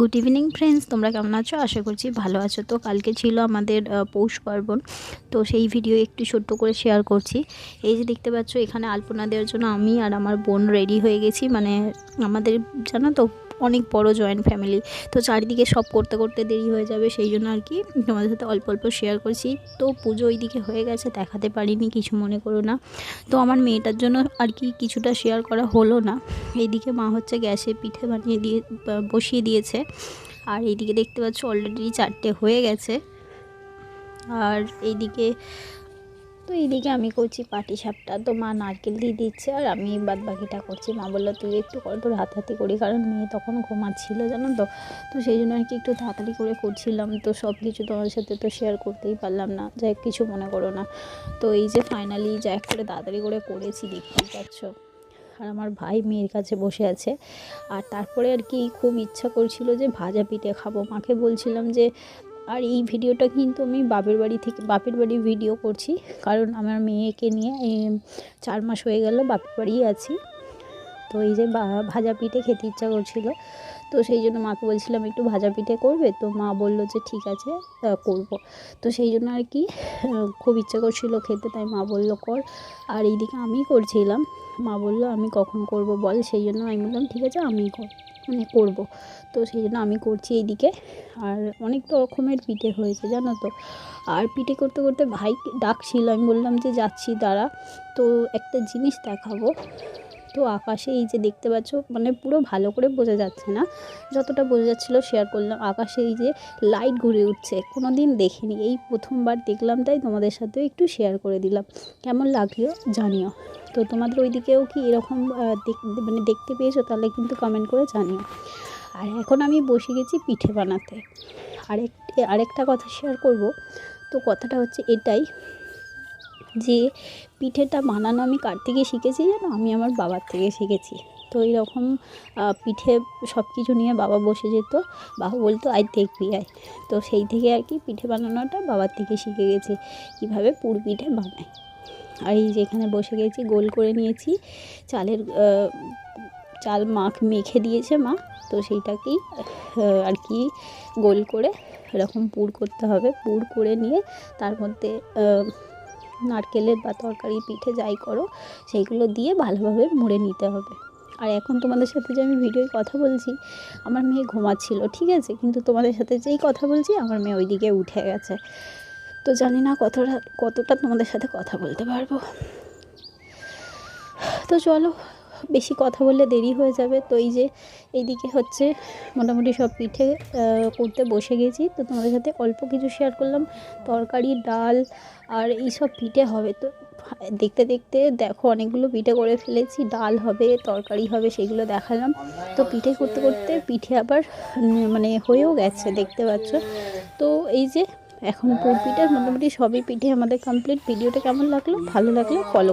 Good evening friends তোমরা কেমন আছো? আশা করছি ভালো আছো। তো কালকে ছিল আমাদের পৌষ পার্বণ। তো সেই ভিডিও একটু ছোট্ট করে শেয়ার করছি। এই যে দেখতে পাচ্ছ, এখানে আলপনা দেওয়ার জন্য আমি আর আমার বোন রেডি হয়ে গেছি। মানে আমাদের, জানো তো অনেক বড় জয়েন্ট ফ্যামিলি তো চারিদিকে সব করতে করতে দেরি হয়ে যাবে, সেই জন্য আর কি তোমাদের সাথে অল্প অল্প শেয়ার করছি। তো পুজো ওইদিকে হয়ে গেছে, দেখাতে পারিনি, কিছু মনে করো না। তো আমার মেয়েটার জন্য আর কি কিছুটা শেয়ার করা হলো না। এইদিকে মা হচ্ছে গ্যাসে পিঠে বানিয়ে দিয়ে বসিয়ে দিয়েছে। আর এইদিকে দেখতে পাচ্ছ অলরেডি চারটে হয়ে গেছে। আর এইদিকে তো এইদিকে আমি করছি পাটি সাপটা তো মা নারকেল দিয়ে দিচ্ছে আর আমি বাদ বাকিটা করছি। মা বলল, তুই একটু কর তোর হাতাহাতি করি, কারণ মেয়ে তখন ঘুমাচ্ছিল, জানো তো? তো সেই জন্য আর কি একটু তাড়াতাড়ি করে করছিলাম। তো সব কিছু তোমার সাথে তো শেয়ার করতেই পারলাম না। যাই কিছু মনে করো না। তো এই যে ফাইনালি যা এক করে তাড়াতাড়ি করে করেছি, দেখতেই পাচ্ছ। আর আমার ভাই মেয়ের কাছে বসে আছে। আর তারপরে আর কি খুব ইচ্ছা করছিল যে ভাজা পিঠে খাব। মাকে বলছিলাম যে আর এই ভিডিওটা কিন্তু আমি বাপের বাড়ি থেকে, বাপের বাড়ি ভিডিও করছি। কারণ আমার মেয়েকে নিয়ে চার মাস হয়ে গেল বাপের বাড়িই আছি। তো এই যে ভাজা পিঠে খেতে ইচ্ছা করছিল। তো সেই জন্য মাকে বলছিলাম, একটু ভাজা পিঠে করবে? তো মা বলল যে, ঠিক আছে করব। তো সেই জন্য আর কি খুব ইচ্ছা করছিল খেতে। তাই মা বলল, কর। আর এইদিকে আমি করছিলাম। মা বলল, আমি কখন করব বল? সেই জন্য আমি বললাম, ঠিক আছে আমি কর মানে করব। তো সেই জন্য আমি করছি এইদিকে। আর অনেক রকমের পিঠে হয়েছে, জানো তো। আর পিঠে করতে করতে ভাই ডাকছিল, আমি বললাম যে যাচ্ছি, দাঁড়া। তো একটা জিনিস দেখাবো। তো আকাশে এই যে দেখতে পাচ্ছ মানে পুরো ভালো করে বোঝা যাচ্ছে না। যতটা বোঝা যাচ্ছিল শেয়ার করলাম। আকাশে এই যে লাইট ঘুরে উঠছে। কোনো দিন দেখিনি। এই প্রথমবার দেখলাম, তাই তোমাদের সাথেও একটু শেয়ার করে দিলাম। কেমন লাগল জানিও। তো তোমাদের ওইদিকেও কি এরকম মানে দেখতে পেয়েছ? তাহলে কিন্তু কমেন্ট করে জানিও। আর এখন আমি বসে গেছি পিঠে বানাতে। আরেক আরেকটা কথা শেয়ার করব। তো কথাটা হচ্ছে এটাই যে, পিঠেটা বানানো আমি কার থেকে শিখেছি জানো? আমি আমার বাবার থেকে শিখেছি। তো এরকম পিঠে সব কিছু নিয়ে বাবা বসে যেত। বাবা বলতো, আয় দেখবি, আয়। তো সেই থেকে আর কি পিঠে বানানোটা বাবার থেকে শিখে গেছি। কীভাবে পুর পিঠে বানায় আর এই যে এখানে বসে গেছি, গোল করে নিয়েছি। চালের চাল মাখ মেখে দিয়েছে মা, তো সেইটাকেই আর কি গোল করে এরকম পুর করতে হবে। পুর করে নিয়ে তার মধ্যে নারকেলের বা তরকারি পিঠে যাই করো, সেইগুলো দিয়ে ভালোভাবে মুড়ে নিতে হবে। আর এখন তোমাদের সাথে যে আমি ভিডিওয় কথা বলছি, আমার মেয়ে ঘুমাচ্ছিল, ঠিক আছে? কিন্তু তোমাদের সাথে যেই কথা বলছি, আমার মেয়ে ওইদিকে উঠে গেছে। তো জানি না কতটা কতটা তোমাদের সাথে কথা বলতে পারব। তো চলো, বেশি কথা বললে দেরি হয়ে যাবে। তো এই যে, এইদিকে হচ্ছে মোটামুটি সব পিঠে করতে বসে গেছি। তো তোমাদের সাথে অল্প কিছু শেয়ার করলাম। তরকারি, ডাল আর এই সব পিঠে হবে। তো দেখতে দেখতে দেখো অনেকগুলো পিঠে করে ফেলেছি। ডাল হবে, তরকারি হবে, সেগুলো দেখালাম। তো পিঠে করতে করতে পিঠে আবার মানে হয়েও গেছে, দেখতে পাচ্ছ। তো এই যে এখন পুর পিঠে মোটামুটি সবই পিঠে আমাদের কমপ্লিট ভিডিওটা কেমন লাগল? ভালো লাগল ফলো